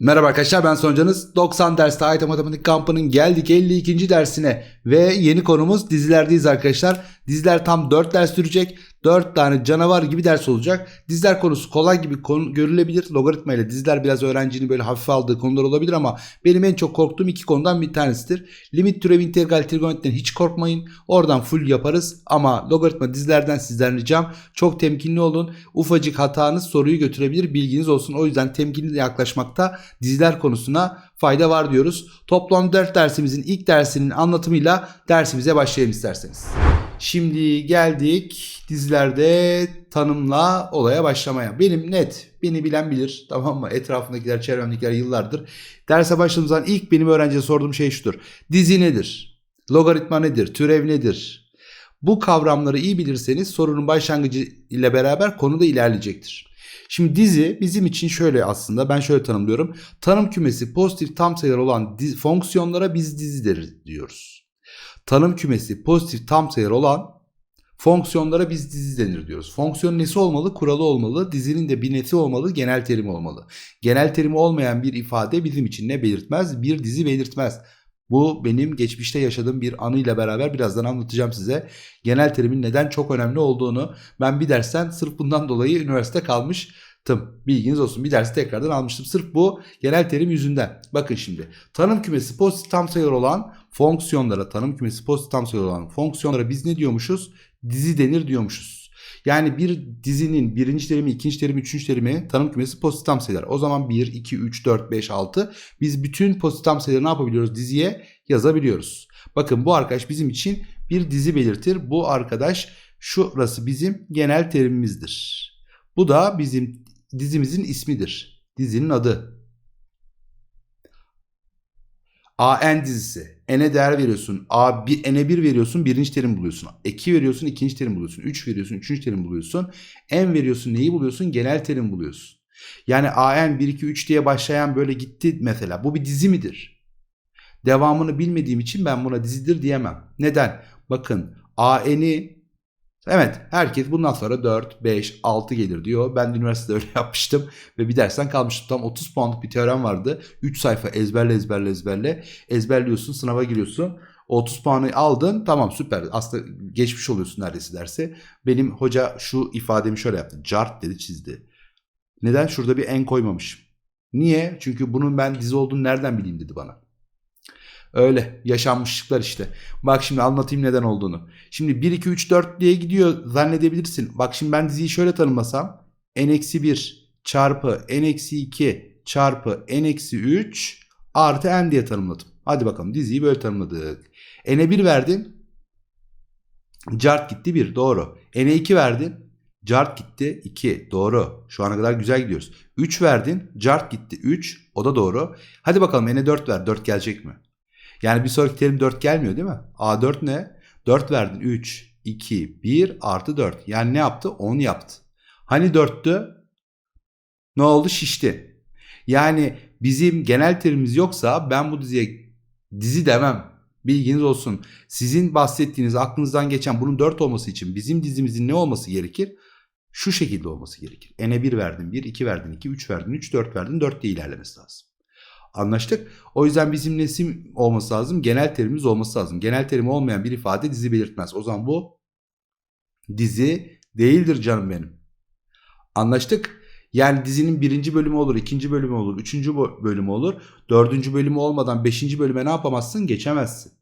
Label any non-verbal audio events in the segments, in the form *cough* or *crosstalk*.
Merhaba arkadaşlar ben Soncanız. 90 derste Ait Matematik kampının geldik 52. dersine ve yeni konumuz dizilerdeyiz arkadaşlar. Diziler tam 4 ders sürecek. 4 tane canavar gibi ders olacak. Diziler konusu kolay gibi konu görülebilir. Logaritma ile diziler biraz öğrencinin böyle hafife aldığı konular olabilir ama benim en çok korktuğum iki konudan bir tanesidir. Limit türev integral trigonometriden hiç korkmayın. Oradan full yaparız ama logaritma dizilerden sizden ricam çok temkinli olun. Ufacık hatanız soruyu götürebilir bilginiz olsun. O yüzden temkinli yaklaşmakta diziler konusuna fayda var diyoruz. Toplam 4 dersimizin ilk dersinin anlatımıyla dersimize başlayalım isterseniz. Şimdi geldik dizilerde tanımla olaya başlamaya. Benim net, beni bilen bilir *laughs* tamam mı? Etrafındakiler, çevremdekiler yıllardır. Derse başladığım ilk benim öğrenciye sorduğum şey şudur. Dizi nedir? Logaritma nedir? Türev nedir? Bu kavramları iyi bilirseniz sorunun başlangıcı ile beraber konu da ilerleyecektir. Şimdi dizi bizim için şöyle aslında ben şöyle tanımlıyorum. Tanım kümesi pozitif tam sayılar olan fonksiyonlara biz dizi deriz diyoruz. Tanım kümesi pozitif tam sayılar olan fonksiyonlara biz dizi denir diyoruz. Fonksiyon nesi olmalı? Kuralı olmalı. Dizinin de bir neti olmalı. Genel terimi olmalı. Genel terimi olmayan bir ifade bizim için ne belirtmez? Bir dizi belirtmez. Bu benim geçmişte yaşadığım bir anıyla beraber birazdan anlatacağım size. Genel terimin neden çok önemli olduğunu ben bir dersten sırf bundan dolayı üniversite kalmıştım. Bilginiz olsun bir dersi tekrardan almıştım. Sırf bu genel terim yüzünden. Bakın şimdi tanım kümesi pozitif tam sayılar olan fonksiyonlara tanım kümesi pozitif tam sayılar olan fonksiyonlara biz ne diyormuşuz? Dizi denir diyormuşuz. Yani bir dizinin birinci terimi, ikinci terimi, üçüncü terimi tanım kümesi pozitif tam sayılar. O zaman 1, 2, 3, 4, 5, 6 biz bütün pozitif tam sayıları ne yapabiliyoruz? Diziye yazabiliyoruz. Bakın bu arkadaş bizim için bir dizi belirtir. Bu arkadaş şurası bizim genel terimimizdir. Bu da bizim dizimizin ismidir. Dizinin adı. AN dizisi. N'e değer veriyorsun. A, bir, N'e 1 veriyorsun birinci terim buluyorsun. 2 veriyorsun ikinci terim buluyorsun. 3 veriyorsun üçüncü terim buluyorsun. N veriyorsun neyi buluyorsun? Genel terim buluyorsun. Yani AN 1, 2, 3 diye başlayan böyle gitti mesela. Bu bir dizi midir? Devamını bilmediğim için ben buna dizidir diyemem. Neden? Bakın AN'i Evet herkes bundan sonra 4, 5, 6 gelir diyor. Ben de üniversitede öyle *laughs* yapmıştım ve bir dersten kalmıştım. Tam 30 puanlık bir teorem vardı. 3 sayfa ezberle ezberle ezberle. Ezberliyorsun sınava giriyorsun. 30 puanı aldın tamam süper aslında geçmiş oluyorsun neredeyse dersi. Benim hoca şu ifademi şöyle yaptı. Cart dedi çizdi. Neden? Şurada bir en koymamışım. Niye? Çünkü bunun ben dizi olduğunu nereden bileyim dedi bana. Öyle yaşanmışlıklar işte. Bak şimdi anlatayım neden olduğunu. Şimdi 1 2 3 4 diye gidiyor zannedebilirsin. Bak şimdi ben diziyi şöyle tanımlasam n-1 çarpı n-2 çarpı n-3 artı n diye tanımladım. Hadi bakalım diziyi böyle tanımladık. n'e 1 verdin. Cart gitti 1 doğru. n'e 2 verdin. Cart gitti 2 doğru. Şu ana kadar güzel gidiyoruz. 3 verdin. Cart gitti 3 o da doğru. Hadi bakalım n'e 4 ver 4 gelecek mi? Yani bir sonraki terim 4 gelmiyor değil mi? A4 ne? 4 verdin 3, 2, 1 artı 4. Yani ne yaptı? 10 yaptı. Hani 4'tü? Ne oldu? Şişti. Yani bizim genel terimimiz yoksa ben bu diziye dizi demem. Bilginiz olsun. Sizin bahsettiğiniz aklınızdan geçen bunun 4 olması için bizim dizimizin ne olması gerekir? Şu şekilde olması gerekir. N'e 1 verdin 1, 2 verdin 2, 3 verdin 3, 4 verdin 4 diye ilerlemesi lazım. Anlaştık. O yüzden bizim nesim olması lazım. Genel terimimiz olması lazım. Genel terimi olmayan bir ifade dizi belirtmez. O zaman bu dizi değildir canım benim. Anlaştık. Yani dizinin birinci bölümü olur, ikinci bölümü olur, üçüncü bölümü olur. Dördüncü bölümü olmadan beşinci bölüme ne yapamazsın? Geçemezsin.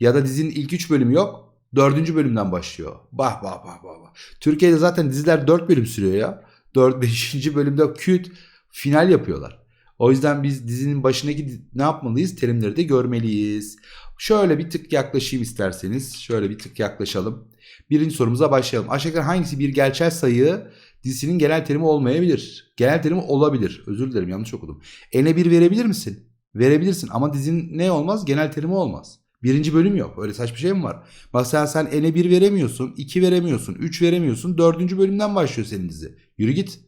Ya da dizinin ilk üç bölümü yok. Dördüncü bölümden başlıyor. Bah bah bah bah. bah. Türkiye'de zaten diziler dört bölüm sürüyor ya. Dört, *laughs* beşinci bölümde küt final yapıyorlar. O yüzden biz dizinin başındaki ne yapmalıyız? Terimleri de görmeliyiz. Şöyle bir tık yaklaşayım isterseniz. Şöyle bir tık yaklaşalım. Birinci sorumuza başlayalım. Aşağıdaki hangisi bir gerçel sayı dizisinin genel terimi olmayabilir? Genel terimi olabilir. Özür dilerim yanlış okudum. N'e 1 verebilir misin? Verebilirsin ama dizinin ne olmaz? Genel terimi olmaz. Birinci bölüm yok. Öyle saçma şey mi var? Sen sen N'e 1 veremiyorsun, 2 veremiyorsun, 3 veremiyorsun. Dördüncü bölümden başlıyor senin dizi. Yürü git.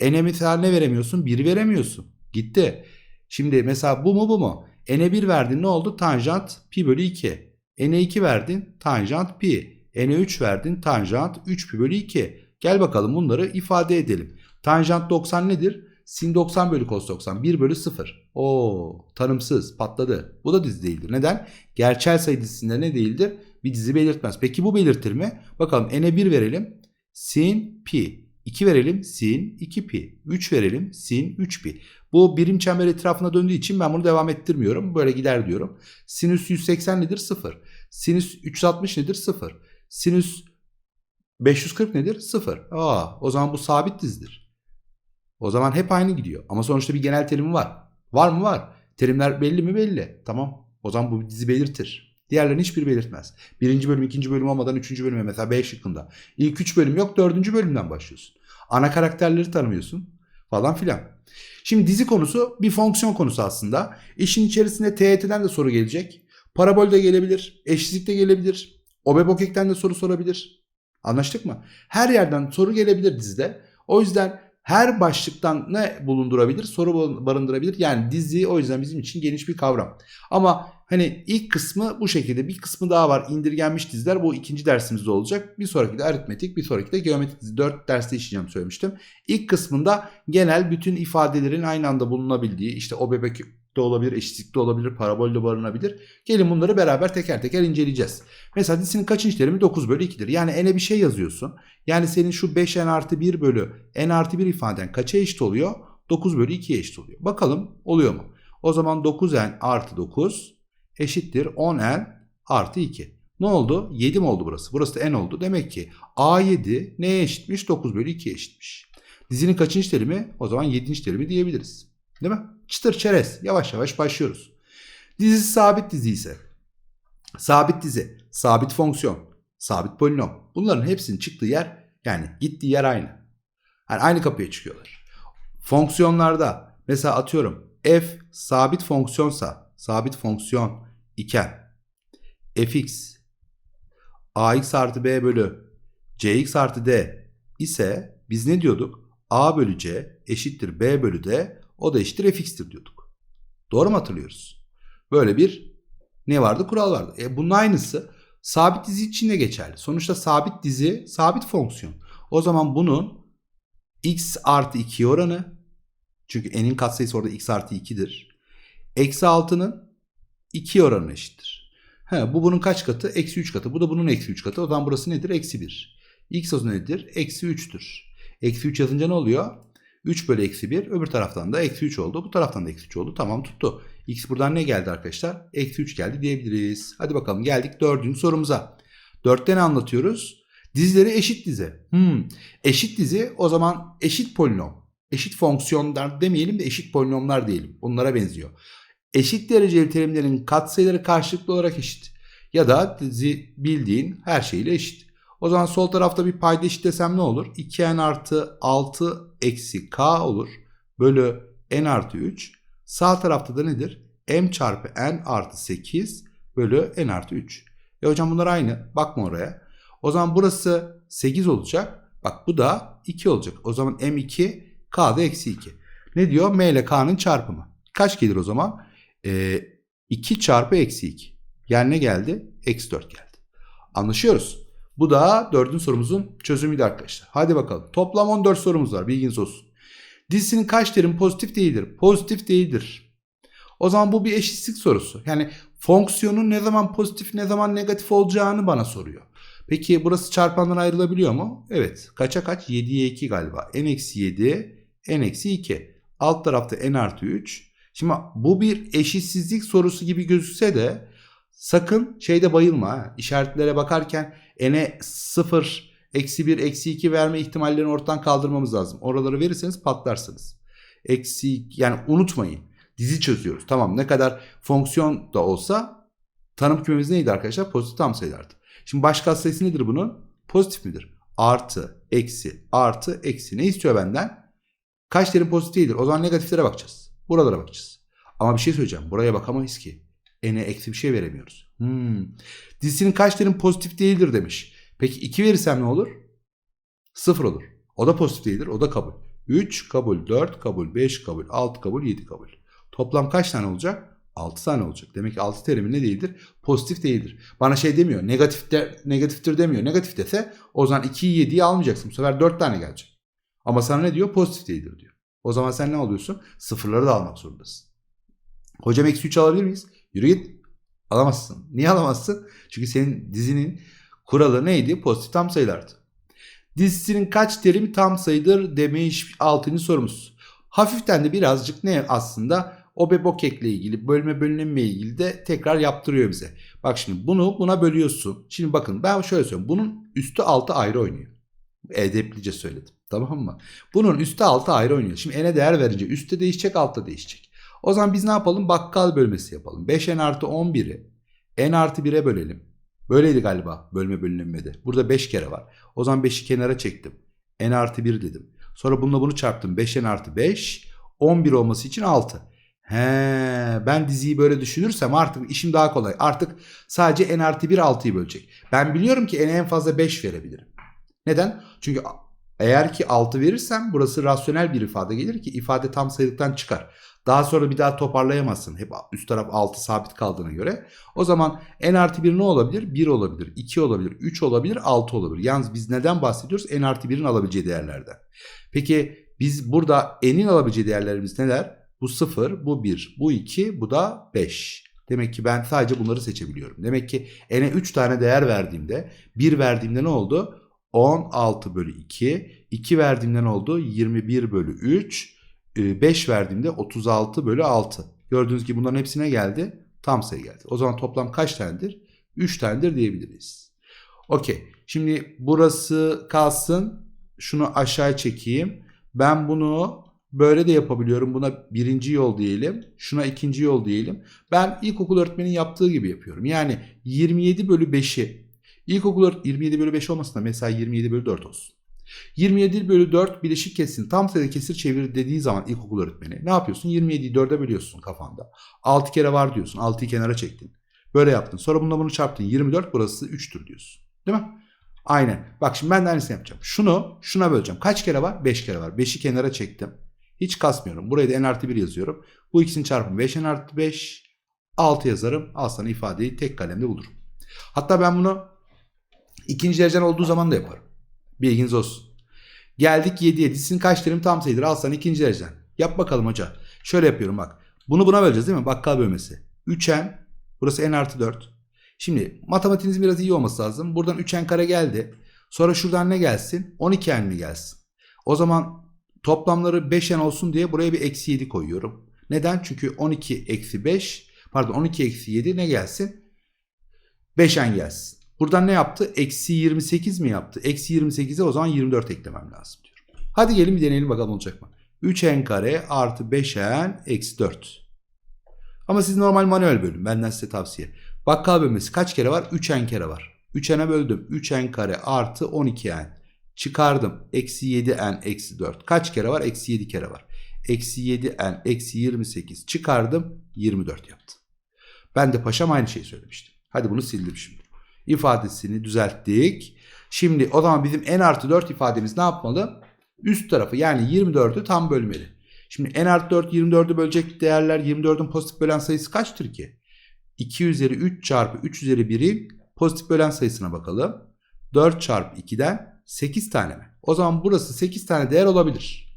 N'e mesela ne veremiyorsun? 1 veremiyorsun. Gitti. Şimdi mesela bu mu bu mu? N'e 1 verdin ne oldu? Tanjant pi bölü 2. N'e 2 verdin tanjant pi. N'e 3 verdin tanjant 3 pi bölü 2. Gel bakalım bunları ifade edelim. Tanjant 90 nedir? sin 90 bölü cos 90 1 bölü 0. Oo tanımsız patladı. Bu da dizi değildir. Neden? Gerçel sayı dizisinde ne değildir? Bir dizi belirtmez. Peki bu belirtir mi? Bakalım n'e 1 verelim. Sin pi. 2 verelim sin 2 pi. 3 verelim sin 3 pi. Bu birim çember etrafına döndüğü için ben bunu devam ettirmiyorum. Böyle gider diyorum. Sinüs 180 nedir? 0. Sinüs 360 nedir? 0. Sinüs 540 nedir? 0. Aa, o zaman bu sabit dizidir. O zaman hep aynı gidiyor. Ama sonuçta bir genel terimi var. Var mı? Var. Terimler belli mi? Belli. Tamam. O zaman bu dizi belirtir. Diğerlerini hiçbir belirtmez. Birinci bölüm, ikinci bölüm olmadan üçüncü bölüme mesela B şıkkında. İlk üç bölüm yok, dördüncü bölümden başlıyorsun. Ana karakterleri tanımıyorsun falan filan. Şimdi dizi konusu bir fonksiyon konusu aslında. İşin içerisinde TYT'den de soru gelecek. Parabol de gelebilir, eşitlik de gelebilir. Obebokek'ten de soru sorabilir. Anlaştık mı? Her yerden soru gelebilir dizide. O yüzden her başlıktan ne bulundurabilir? Soru barındırabilir. Yani dizi o yüzden bizim için geniş bir kavram. Ama hani ilk kısmı bu şekilde bir kısmı daha var. İndirgenmiş diziler bu ikinci dersimizde olacak. Bir sonraki de aritmetik bir sonraki de geometrik dizi. Dört derste işleyeceğim söylemiştim. İlk kısmında genel bütün ifadelerin aynı anda bulunabildiği işte o bebek de olabilir, eşitlikte olabilir, parabolde barınabilir. Gelin bunları beraber teker teker inceleyeceğiz. Mesela dizinin kaçıncı terimi 9 bölü 2'dir. Yani n'e bir şey yazıyorsun. Yani senin şu 5n artı 1 bölü n artı 1 ifaden kaça eşit oluyor? 9 bölü 2'ye eşit oluyor. Bakalım oluyor mu? O zaman 9n artı 9 eşittir 10n artı 2. Ne oldu? 7 mi oldu burası? Burası da n oldu. Demek ki a7 neye eşitmiş? 9 bölü 2'ye eşitmiş. Dizinin kaçıncı terimi? O zaman 7. terimi diyebiliriz. Değil mi? Çıtır çerez. Yavaş yavaş başlıyoruz. Dizisi sabit dizi ise sabit dizi, sabit fonksiyon, sabit polinom. Bunların hepsinin çıktığı yer yani gittiği yer aynı. Yani aynı kapıya çıkıyorlar. Fonksiyonlarda mesela atıyorum f sabit fonksiyonsa sabit fonksiyon iken fx ax artı b bölü cx artı d ise biz ne diyorduk? a bölü c eşittir b bölü d o da eşittir fx'tir diyorduk. Doğru mu hatırlıyoruz? Böyle bir ne vardı? Kural vardı. E bunun aynısı sabit dizi için de geçerli. Sonuçta sabit dizi sabit fonksiyon. O zaman bunun x artı 2 oranı çünkü n'in katsayısı orada x artı 2'dir. Eksi 6'nın 2 oranı eşittir. He, bu bunun kaç katı? Eksi 3 katı. Bu da bunun eksi 3 katı. O zaman burası nedir? Eksi 1. X o nedir? Eksi 3'tür. Eksi 3 yazınca ne oluyor? 3 bölü eksi 1. Öbür taraftan da eksi 3 oldu. Bu taraftan da eksi 3 oldu. Tamam tuttu. X buradan ne geldi arkadaşlar? Eksi 3 geldi diyebiliriz. Hadi bakalım geldik dördüncü sorumuza. Dörtte ne anlatıyoruz? Dizileri eşit dizi. Hmm. Eşit dizi o zaman eşit polinom. Eşit fonksiyonlar demeyelim de eşit polinomlar diyelim. Onlara benziyor. Eşit dereceli terimlerin katsayıları karşılıklı olarak eşit. Ya da dizi bildiğin her şeyle eşit. O zaman sol tarafta bir payda eşit desem ne olur? 2n artı 6 eksi k olur. Bölü n artı 3. Sağ tarafta da nedir? m çarpı n artı 8 bölü n artı 3. E hocam bunlar aynı. Bakma oraya. O zaman burası 8 olacak. Bak bu da 2 olacak. O zaman m2 k da eksi 2. Ne diyor? m ile k'nın çarpımı. Kaç gelir o zaman? Ee, 2 çarpı eksi 2. Yani ne geldi? Eksi 4 geldi. Anlaşıyoruz. Bu da dördüncü sorumuzun çözümüydü arkadaşlar. Hadi bakalım. Toplam 14 sorumuz var. Bilginiz olsun. Dizisinin kaç terim pozitif değildir? Pozitif değildir. O zaman bu bir eşitlik sorusu. Yani fonksiyonun ne zaman pozitif ne zaman negatif olacağını bana soruyor. Peki burası çarpandan ayrılabiliyor mu? Evet. Kaça kaç? 7'ye 2 galiba. n eksi 7, n eksi 2. Alt tarafta n artı 3. Şimdi bu bir eşitsizlik sorusu gibi gözükse de sakın şeyde bayılma. İşaretlere bakarken n'e 0, eksi 1, eksi 2 verme ihtimallerini ortadan kaldırmamız lazım. Oraları verirseniz patlarsınız. Eksi yani unutmayın. Dizi çözüyoruz. Tamam ne kadar fonksiyon da olsa tanım kümemiz neydi arkadaşlar? Pozitif tam sayılardı. Şimdi baş katsayısı nedir bunun? Pozitif midir? Artı, eksi, artı, eksi. Ne istiyor benden? Kaç terim pozitif değildir? O zaman negatiflere bakacağız. Buralara bakacağız. Ama bir şey söyleyeceğim. Buraya bakamayız ki. N'e eksi bir şey veremiyoruz. Hmm. Dizisinin kaç terim pozitif değildir demiş. Peki 2 verirsem ne olur? 0 olur. O da pozitif değildir. O da kabul. 3 kabul, 4 kabul, 5 kabul, 6 kabul, 7 kabul. Toplam kaç tane olacak? 6 tane olacak. Demek ki 6 terimi ne değildir? Pozitif değildir. Bana şey demiyor. Negatif de, negatiftir demiyor. Negatif dese o zaman 2'yi 7'yi almayacaksın. Bu sefer 4 tane gelecek. Ama sana ne diyor? Pozitif değildir diyor. O zaman sen ne alıyorsun? Sıfırları da almak zorundasın. Hocam eksi 3 alabilir miyiz? Yürü git. Alamazsın. Niye alamazsın? Çünkü senin dizinin kuralı neydi? Pozitif tam sayılardı. Dizisinin kaç terimi tam sayıdır demiş 6. sorumuz. Hafiften de birazcık ne aslında o bebokekle ilgili bölme bölünme ilgili de tekrar yaptırıyor bize. Bak şimdi bunu buna bölüyorsun. Şimdi bakın ben şöyle söyleyeyim. Bunun üstü altı ayrı oynuyor. Edeplice söyledim. Tamam mı? Bunun üstü altı ayrı oynuyor. Şimdi n'e değer verince üstte değişecek altta değişecek. O zaman biz ne yapalım? Bakkal bölmesi yapalım. 5n artı 11'i n artı 1'e bölelim. Böyleydi galiba bölme bölünmede. Burada 5 kere var. O zaman 5'i kenara çektim. n artı 1 dedim. Sonra bununla bunu çarptım. 5n artı 5. 11 olması için 6. He, ben diziyi böyle düşünürsem artık işim daha kolay. Artık sadece n artı 1 6'yı bölecek. Ben biliyorum ki n'e en fazla 5 verebilirim. Neden? Çünkü eğer ki 6 verirsem burası rasyonel bir ifade gelir ki ifade tam sayılıktan çıkar. Daha sonra bir daha toparlayamazsın. Hep üst taraf 6 sabit kaldığına göre. O zaman n artı 1 ne olabilir? 1 olabilir, 2 olabilir, 3 olabilir, 6 olabilir. Yalnız biz neden bahsediyoruz? n artı 1'in alabileceği değerlerden. Peki biz burada n'in alabileceği değerlerimiz neler? Bu 0, bu 1, bu 2, bu da 5. Demek ki ben sadece bunları seçebiliyorum. Demek ki n'e 3 tane değer verdiğimde 1 verdiğimde ne oldu? 16 bölü 2. 2 verdiğimde ne oldu? 21 bölü 3. 5 verdiğimde 36 bölü 6. Gördüğünüz gibi bunların hepsine geldi. Tam sayı geldi. O zaman toplam kaç tanedir? 3 tanedir diyebiliriz. Okey. Şimdi burası kalsın. Şunu aşağı çekeyim. Ben bunu böyle de yapabiliyorum. Buna birinci yol diyelim. Şuna ikinci yol diyelim. Ben ilkokul öğretmenin yaptığı gibi yapıyorum. Yani 27 bölü 5'i İlkokul 27 bölü 5 olmasın da mesela 27 bölü 4 olsun. 27 bölü 4 bileşik kesin tam sayıda kesir çevir dediği zaman ilkokul öğretmeni ne yapıyorsun? 27'yi 4'e bölüyorsun kafanda. 6 kere var diyorsun. 6'yı kenara çektin. Böyle yaptın. Sonra bununla bunu çarptın. 24 burası 3'tür diyorsun. Değil mi? Aynen. Bak şimdi ben de aynısını yapacağım. Şunu şuna böleceğim. Kaç kere var? 5 kere var. 5'i kenara çektim. Hiç kasmıyorum. Buraya da n artı 1 yazıyorum. Bu ikisini çarpımı 5 n artı 5. 6 yazarım. Al sana ifadeyi tek kalemde bulurum. Hatta ben bunu İkinci derecen olduğu zaman da yaparım. Bilginiz olsun. Geldik 7'ye. Dizisinin kaç terim tam sayıdır? Al sana ikinci derecen. Yap bakalım hoca. Şöyle yapıyorum bak. Bunu buna böleceğiz değil mi? Bakkal bölmesi. 3n. Burası n artı 4. Şimdi matematiğinizin biraz iyi olması lazım. Buradan 3n kare geldi. Sonra şuradan ne gelsin? 12n mi gelsin? O zaman toplamları 5n olsun diye buraya bir eksi 7 koyuyorum. Neden? Çünkü 12 eksi 5 pardon 12 eksi 7 ne gelsin? 5n gelsin. Buradan ne yaptı? Eksi 28 mi yaptı? Eksi 28'e o zaman 24 eklemem lazım diyorum. Hadi gelin bir deneyelim bakalım olacak mı? 3n kare artı 5n eksi 4. Ama siz normal manuel bölün. Benden size tavsiye. Bakkal bölmesi kaç kere var? 3n kere var. 3n'e böldüm. 3n kare artı 12n. Çıkardım. Eksi 7n eksi 4. Kaç kere var? Eksi 7 kere var. Eksi 7n eksi 28. Çıkardım. 24 yaptı. Ben de paşam aynı şeyi söylemiştim. Hadi bunu sildim şimdi ifadesini düzelttik. Şimdi o zaman bizim n artı 4 ifademiz ne yapmalı? Üst tarafı yani 24'ü tam bölmeli. Şimdi n artı 4 24'ü bölecek değerler 24'ün pozitif bölen sayısı kaçtır ki? 2 üzeri 3 çarpı 3 üzeri 1'in pozitif bölen sayısına bakalım. 4 çarpı 2'den 8 tane mi? O zaman burası 8 tane değer olabilir.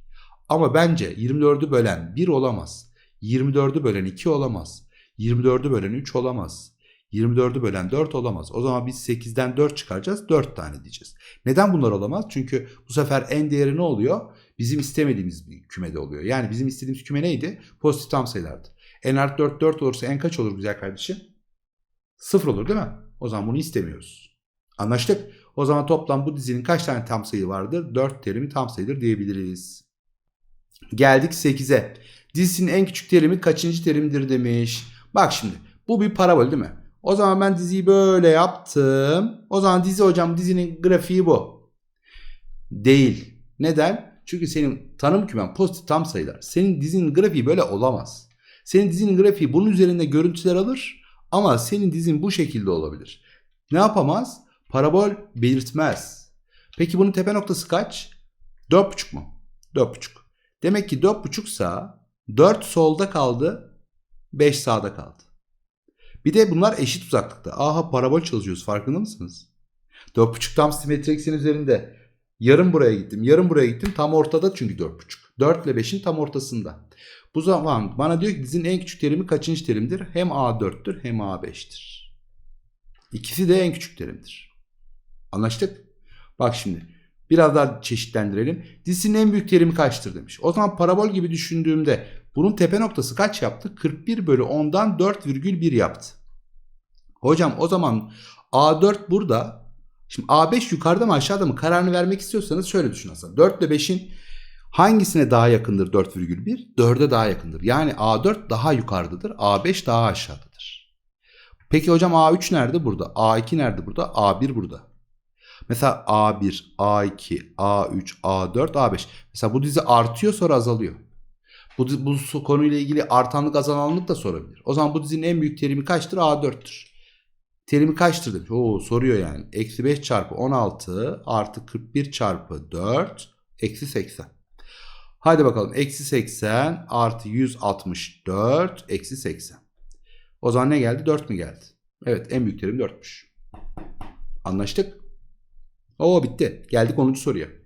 Ama bence 24'ü bölen 1 olamaz. 24'ü bölen 2 olamaz. 24'ü bölen 3 olamaz. 24'ü bölen 4 olamaz. O zaman biz 8'den 4 çıkaracağız. 4 tane diyeceğiz. Neden bunlar olamaz? Çünkü bu sefer n değeri ne oluyor? Bizim istemediğimiz bir kümede oluyor. Yani bizim istediğimiz küme neydi? Pozitif tam sayılardı. n artı 4 4 olursa n kaç olur güzel kardeşim? 0 olur değil mi? O zaman bunu istemiyoruz. Anlaştık. O zaman toplam bu dizinin kaç tane tam sayı vardır? 4 terimi tam sayıdır diyebiliriz. Geldik 8'e. Dizisinin en küçük terimi kaçıncı terimdir demiş. Bak şimdi bu bir parabol değil mi? O zaman ben diziyi böyle yaptım. O zaman dizi hocam dizinin grafiği bu. Değil. Neden? Çünkü senin tanım kümen pozitif tam sayılar. Senin dizinin grafiği böyle olamaz. Senin dizinin grafiği bunun üzerinde görüntüler alır ama senin dizin bu şekilde olabilir. Ne yapamaz? Parabol belirtmez. Peki bunun tepe noktası kaç? 4,5 mu? 4,5. Demek ki 4,5 sağ, 4 solda kaldı, 5 sağda kaldı. Bir de bunlar eşit uzaklıkta. Aha parabol çalışıyoruz farkında mısınız? 4.5 tam simetri eksen üzerinde. Yarım buraya gittim. Yarım buraya gittim. Tam ortada çünkü 4.5. 4 ile 5'in tam ortasında. Bu zaman bana diyor ki dizinin en küçük terimi kaçıncı terimdir? Hem A4'tür hem A5'tir. İkisi de en küçük terimdir. Anlaştık? Bak şimdi biraz daha çeşitlendirelim. Dizinin en büyük terimi kaçtır demiş. O zaman parabol gibi düşündüğümde bunun tepe noktası kaç yaptı? 41 bölü 10'dan 4,1 yaptı. Hocam o zaman A4 burada. Şimdi A5 yukarıda mı aşağıda mı kararını vermek istiyorsanız şöyle düşün aslında. 4 ile 5'in hangisine daha yakındır 4,1? 4'e daha yakındır. Yani A4 daha yukarıdadır. A5 daha aşağıdadır. Peki hocam A3 nerede? Burada. A2 nerede? Burada. A1 burada. Mesela A1, A2, A3, A4, A5. Mesela bu dizi artıyor sonra azalıyor. Bu, bu konuyla ilgili artanlık azalanlık da sorabilir. O zaman bu dizinin en büyük terimi kaçtır? A4'tür. Terimi kaçtır demiş. Oo soruyor yani. Eksi 5 çarpı 16 artı 41 çarpı 4 eksi 80. Hadi bakalım. Eksi 80 artı 164 eksi 80. O zaman ne geldi? 4 mü geldi? Evet en büyük terim 4'müş. Anlaştık. Oo bitti. Geldik 10. soruya.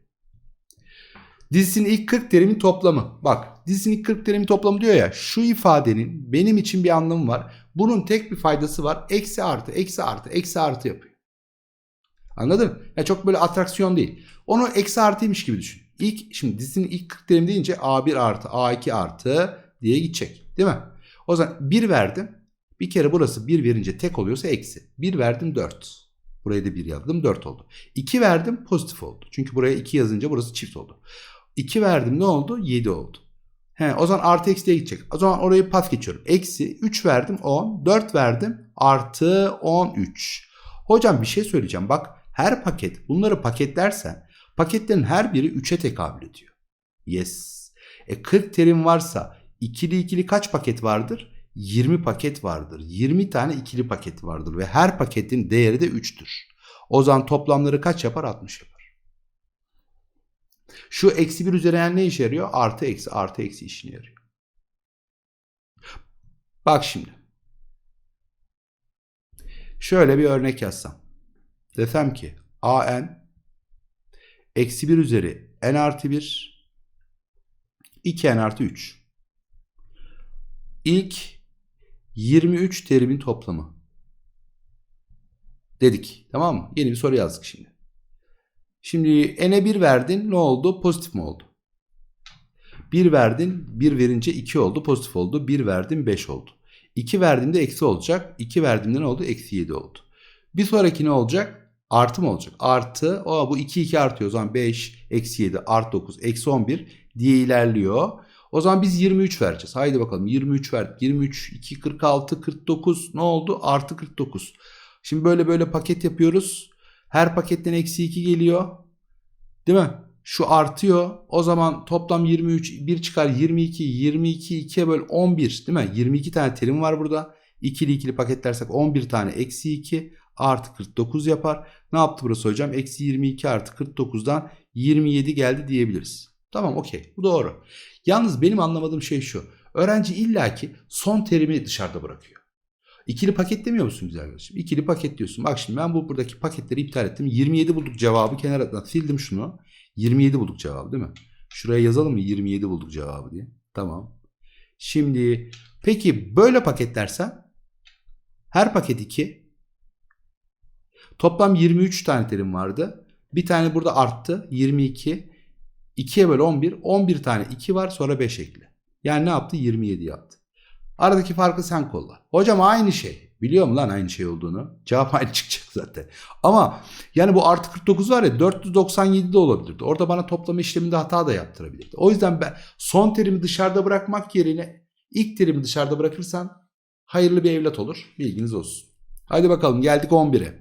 Dizisinin ilk 40 terimin toplamı. Bak dizisinin ilk 40 terimin toplamı diyor ya. Şu ifadenin benim için bir anlamı var. Bunun tek bir faydası var. Eksi artı, eksi artı, eksi artı yapıyor. Anladın mı? Ya çok böyle atraksiyon değil. Onu eksi artıymış gibi düşün. İlk, şimdi dizinin ilk 40 terim deyince A1 artı, A2 artı diye gidecek. Değil mi? O zaman 1 verdim. Bir kere burası 1 verince tek oluyorsa eksi. 1 verdim 4. Buraya da 1 yazdım 4 oldu. 2 verdim pozitif oldu. Çünkü buraya 2 yazınca burası çift oldu. 2 verdim ne oldu? 7 oldu. He, o zaman artı eksi diye gidecek. O zaman orayı pas geçiyorum. Eksi 3 verdim 10. 4 verdim artı 13. Hocam bir şey söyleyeceğim. Bak her paket bunları paketlersen paketlerin her biri 3'e tekabül ediyor. Yes. E 40 terim varsa ikili ikili kaç paket vardır? 20 paket vardır. 20 tane ikili paket vardır ve her paketin değeri de 3'tür. O zaman toplamları kaç yapar? 60 yapar. Şu eksi 1 üzerinden ne işe yarıyor? Artı eksi artı eksi işine yarıyor. Bak şimdi. Şöyle bir örnek yazsam. Desem ki an eksi 1 üzeri n artı 1 2n artı 3. İlk 23 terimin toplamı. Dedik. Tamam mı? Yeni bir soru yazdık şimdi. Şimdi n'e 1 verdin ne oldu? Pozitif mi oldu? 1 verdin 1 verince 2 oldu pozitif oldu. 1 verdin 5 oldu. 2 verdiğimde eksi olacak. 2 verdiğimde ne oldu? Eksi 7 oldu. Bir sonraki ne olacak? Artı mı olacak? Artı. O bu 2 2 artıyor. O zaman 5 eksi 7 artı 9 eksi 11 diye ilerliyor. O zaman biz 23 vereceğiz. Haydi bakalım 23 verdik. 23, 2, 46, 49 ne oldu? Artı 49. Şimdi böyle böyle paket yapıyoruz. Her paketten eksi 2 geliyor. Değil mi? Şu artıyor. O zaman toplam 23 1 çıkar 22 22 2'ye böl 11 değil mi? 22 tane terim var burada. İkili ikili paketlersek 11 tane eksi 2 artı 49 yapar. Ne yaptı burası hocam? Eksi 22 artı 49'dan 27 geldi diyebiliriz. Tamam okey bu doğru. Yalnız benim anlamadığım şey şu. Öğrenci illaki son terimi dışarıda bırakıyor. İkili paket demiyor musun güzel kardeşim? İkili paket diyorsun. Bak şimdi ben bu buradaki paketleri iptal ettim. 27 bulduk cevabı kenara sildim şunu. 27 bulduk cevabı değil mi? Şuraya yazalım mı 27 bulduk cevabı diye. Tamam. Şimdi peki böyle paketlersen her paket 2 toplam 23 tane terim vardı. Bir tane burada arttı 22. 2'ye böl 11. 11 tane 2 var sonra 5 ekle. Yani ne yaptı? 27 yaptı. Aradaki farkı sen kolla. Hocam aynı şey. Biliyor mu lan aynı şey olduğunu? Cevap aynı çıkacak zaten. Ama yani bu artı 49 var ya 497 de olabilirdi. Orada bana toplama işleminde hata da yaptırabilirdi. O yüzden ben son terimi dışarıda bırakmak yerine ilk terimi dışarıda bırakırsan hayırlı bir evlat olur. Bilginiz olsun. Haydi bakalım geldik 11'e.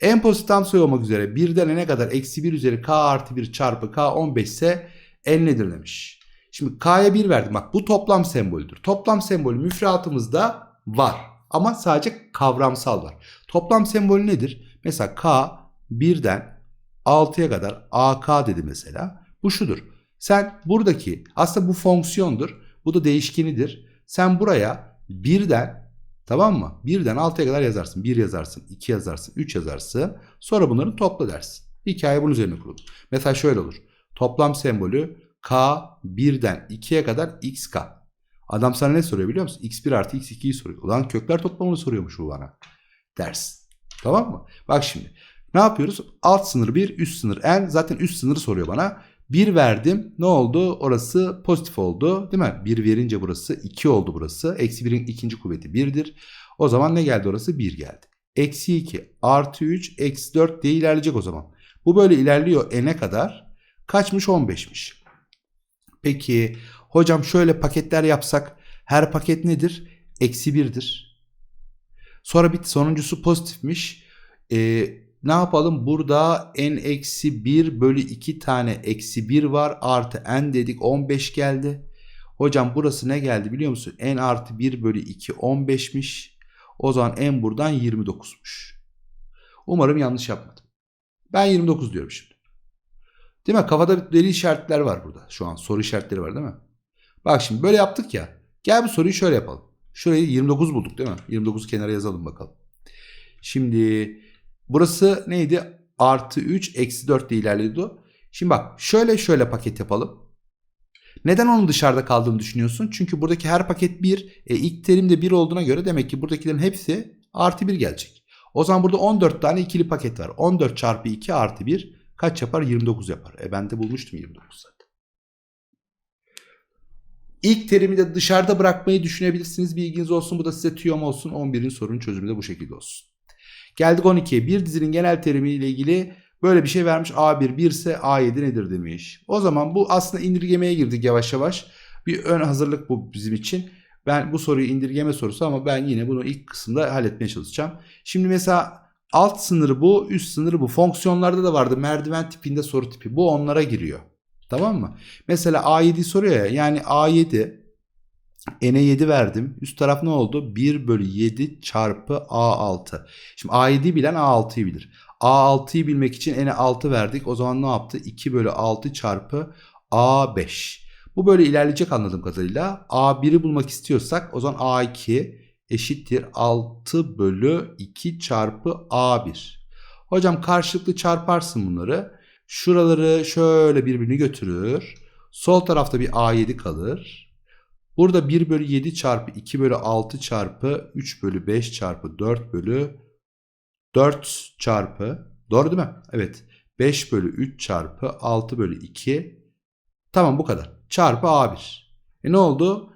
En pozitif tam sayı olmak üzere birden ne kadar eksi 1 üzeri k artı 1 çarpı k 15 ise n nedir demiş. Şimdi k'ya 1 verdim. Bak bu toplam sembolüdür. Toplam sembolü müfredatımızda var. Ama sadece kavramsal var. Toplam sembolü nedir? Mesela k 1'den 6'ya kadar ak dedi mesela. Bu şudur. Sen buradaki aslında bu fonksiyondur. Bu da değişkenidir. Sen buraya 1'den Tamam mı? 1'den 6'ya kadar yazarsın. 1 yazarsın, 2 yazarsın, 3 yazarsın. Sonra bunları topla dersin. Hikaye bunun üzerine kurulur. Mesela şöyle olur. Toplam sembolü K 1'den 2'ye kadar xk. Adam sana ne soruyor biliyor musun? x1 artı x2'yi soruyor. Ulan kökler toplamını soruyormuş bu bana. Ders. Tamam mı? Bak şimdi. Ne yapıyoruz? Alt sınır 1, üst sınır n. Zaten üst sınırı soruyor bana. 1 verdim. Ne oldu? Orası pozitif oldu. Değil mi? 1 verince burası 2 oldu burası. Eksi 1'in ikinci kuvveti 1'dir. O zaman ne geldi orası? 1 geldi. Eksi 2 artı 3 eksi 4 diye ilerleyecek o zaman. Bu böyle ilerliyor n'e kadar. Kaçmış? 15'miş. Peki hocam şöyle paketler yapsak her paket nedir? Eksi 1'dir. Sonra bir sonuncusu pozitifmiş. Ee, ne yapalım? Burada n eksi 1 bölü 2 tane eksi 1 var. Artı n dedik 15 geldi. Hocam burası ne geldi biliyor musun? n artı 1 bölü 2 15'miş. O zaman n buradan 29'muş. Umarım yanlış yapmadım. Ben 29 diyorum şimdi. Değil mi? Kafada deli işaretler var burada. Şu an soru işaretleri var değil mi? Bak şimdi böyle yaptık ya. Gel bu soruyu şöyle yapalım. Şurayı 29 bulduk değil mi? 29'u kenara yazalım bakalım. Şimdi burası neydi? Artı 3 eksi 4 diye ilerliyordu. Şimdi bak şöyle şöyle paket yapalım. Neden onun dışarıda kaldığını düşünüyorsun? Çünkü buradaki her paket 1. E, ilk terim de 1 olduğuna göre demek ki buradakilerin hepsi artı 1 gelecek. O zaman burada 14 tane ikili paket var. 14 çarpı 2 artı 1 kaç yapar? 29 yapar. E ben de bulmuştum 29 zaten. İlk terimi de dışarıda bırakmayı düşünebilirsiniz. Bilginiz olsun. Bu da size tüyom olsun. 11'in sorunun çözümü de bu şekilde olsun. Geldik 12'ye. Bir dizinin genel terimi ile ilgili böyle bir şey vermiş. A1 1 ise A7 nedir demiş. O zaman bu aslında indirgemeye girdik yavaş yavaş. Bir ön hazırlık bu bizim için. Ben bu soruyu indirgeme sorusu ama ben yine bunu ilk kısımda halletmeye çalışacağım. Şimdi mesela alt sınırı bu, üst sınırı bu. Fonksiyonlarda da vardı. Merdiven tipinde soru tipi. Bu onlara giriyor. Tamam mı? Mesela A7 soruyor ya. Yani A7 n'e 7 verdim. Üst taraf ne oldu? 1 bölü 7 çarpı A6. Şimdi A7'yi bilen A6'yı bilir. A6'yı bilmek için n'e 6 verdik. O zaman ne yaptı? 2 bölü 6 çarpı A5. Bu böyle ilerleyecek anladığım kadarıyla. A1'i bulmak istiyorsak o zaman A2 eşittir 6 bölü 2 çarpı A1. Hocam karşılıklı çarparsın bunları. Şuraları şöyle birbirini götürür. Sol tarafta bir A7 kalır. Burada 1 bölü 7 çarpı 2 bölü 6 çarpı 3 bölü 5 çarpı 4 bölü 4 çarpı doğru değil mi? Evet. 5 bölü 3 çarpı 6 bölü 2 tamam bu kadar. Çarpı A1. E ne oldu?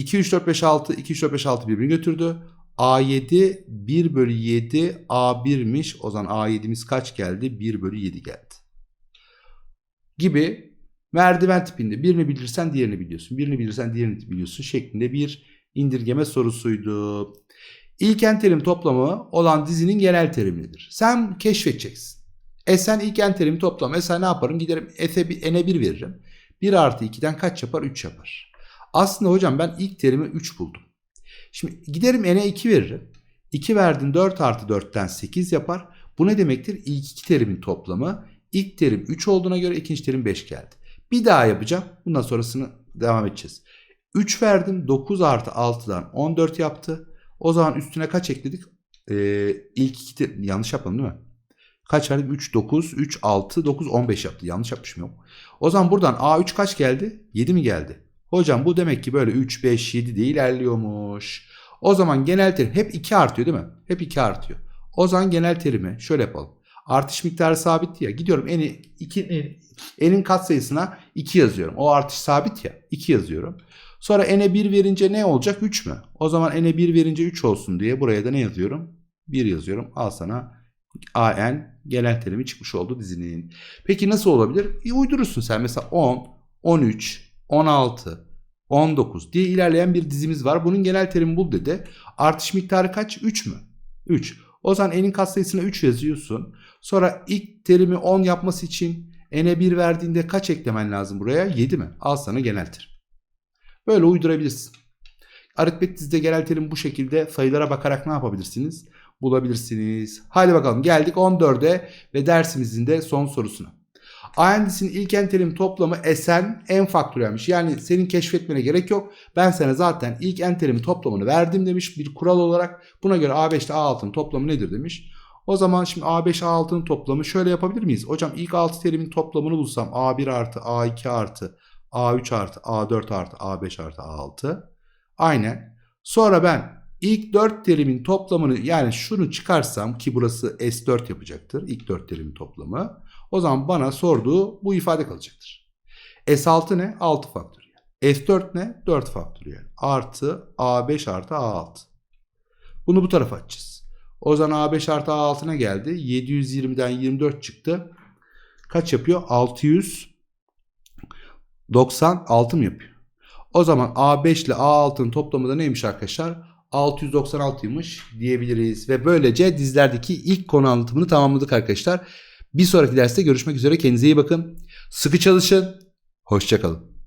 2, 3, 4, 5, 6, 2, 3, 4, 5, 6 birbirini götürdü. A7 1 bölü 7 A1'miş. O zaman A7'miz kaç geldi? 1 bölü 7 geldi. Gibi merdiven tipinde birini bilirsen diğerini biliyorsun. Birini bilirsen diğerini biliyorsun şeklinde bir indirgeme sorusuydu. İlk terim toplamı olan dizinin genel terimidir. Sen keşfedeceksin. E sen ilk terim toplamı. E sen ne yaparım? Giderim F'e n'e 1 veririm. 1 artı 2'den kaç yapar? 3 yapar. Aslında hocam ben ilk terimi 3 buldum. Şimdi giderim n'e 2 veririm. 2 verdin 4 artı 4'ten 8 yapar. Bu ne demektir? İlk iki terimin toplamı. İlk terim 3 olduğuna göre ikinci terim 5 geldi. Bir daha yapacağım. Bundan sonrasını devam edeceğiz. 3 verdim. 9 artı 6'dan 14 yaptı. O zaman üstüne kaç ekledik? Ee, ilk iki terim, yanlış yapalım değil mi? Kaç verdim? 3, 9, 3, 6, 9, 15 yaptı. Yanlış yapmışım yok. O zaman buradan A3 kaç geldi? 7 mi geldi? Hocam bu demek ki böyle 3, 5, 7 diye ilerliyormuş. O zaman genel terim hep 2 artıyor değil mi? Hep 2 artıyor. O zaman genel terimi şöyle yapalım. Artış miktarı sabit ya. Gidiyorum eni 2 n'in katsayısına 2 yazıyorum. O artış sabit ya. 2 yazıyorum. Sonra n'e 1 verince ne olacak? 3 mü? O zaman n'e 1 verince 3 olsun diye buraya da ne yazıyorum? 1 yazıyorum. Al sana an genel terimi çıkmış oldu dizinin. Peki nasıl olabilir? E, uydurursun sen mesela 10, 13, 16, 19 diye ilerleyen bir dizimiz var. Bunun genel terimi bul dedi. Artış miktarı kaç? 3 mü? 3. O zaman n'in katsayısına 3 yazıyorsun. Sonra ilk terimi 10 yapması için n'e 1 verdiğinde kaç eklemen lazım buraya? 7 mi? Al sana genel terim. Böyle uydurabilirsin. Aritmetik dizide genel terim bu şekilde sayılara bakarak ne yapabilirsiniz? Bulabilirsiniz. Hadi bakalım geldik 14'e ve dersimizin de son sorusuna. AND'sinin ilk enterim toplamı Sn en faktöriyelmiş. Yani senin keşfetmene gerek yok. Ben sana zaten ilk enterimin toplamını verdim demiş bir kural olarak. Buna göre A5 ile A6'nın toplamı nedir demiş. O zaman şimdi A5 A6'nın toplamı şöyle yapabilir miyiz? Hocam ilk 6 terimin toplamını bulsam A1 artı A2 artı A3 artı A4 artı A5 artı A6. Aynen. Sonra ben ilk 4 terimin toplamını yani şunu çıkarsam ki burası S4 yapacaktır. İlk 4 terimin toplamı. O zaman bana sorduğu bu ifade kalacaktır. S6 ne? 6 faktöriyel. S4 ne? 4 faktöriyel. Artı A5 artı A6. Bunu bu tarafa atacağız. O zaman A5 artı A6 ne geldi? 720'den 24 çıktı. Kaç yapıyor? 696 mı yapıyor? O zaman A5 ile A6'nın toplamı da neymiş arkadaşlar? 696'ymış diyebiliriz. Ve böylece dizlerdeki ilk konu anlatımını tamamladık arkadaşlar. Bir sonraki derste görüşmek üzere. Kendinize iyi bakın. Sıkı çalışın. Hoşçakalın.